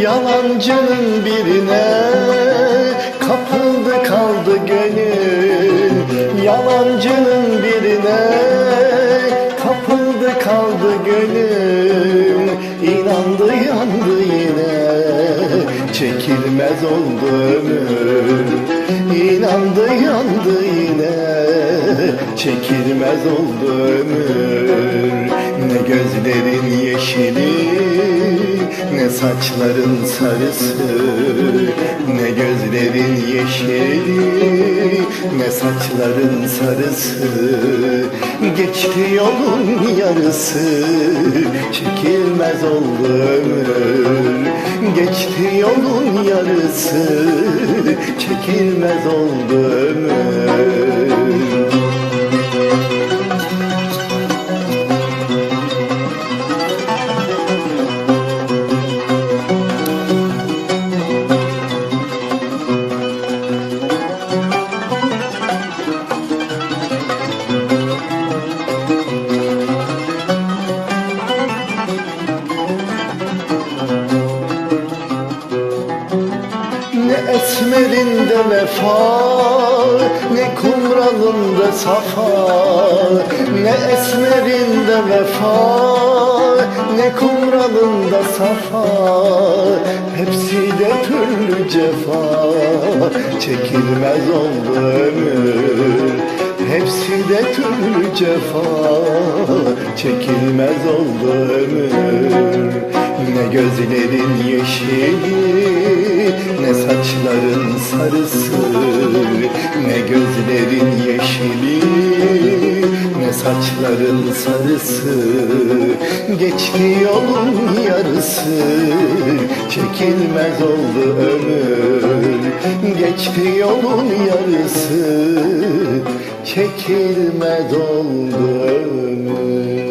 Yalancının birine kapıldı kaldı gönül Yalancının birine. Kapıldı kaldı gönül İnandı yandı yine. Çekilmez oldu ömür İnandı yandı yine. Çekilmez oldu ömür Ne gözlerin yeşili ne saçların sarısı Ne gözlerin yeşili Ne saçların sarısı. Geçti yolun yarısı Çekilmez oldu ömür. Geçti yolun yarısı Çekilmez oldu ömür esmerinde vefa Ne kumralında safa Ne esmerinde vefa Ne kumralında safa Hepsi de türlü cefa Çekilmez oldu ömür. Hepsi de türlü cefa Çekilmez oldu ömür. Ne gözlerin yeşili Ne saçların sarısı Ne gözlerin yeşili Ne saçların sarısı. Geçti yolun yarısı Çekilmez oldu ömür. Geçti yolun yarısı Çekilmez oldu ömür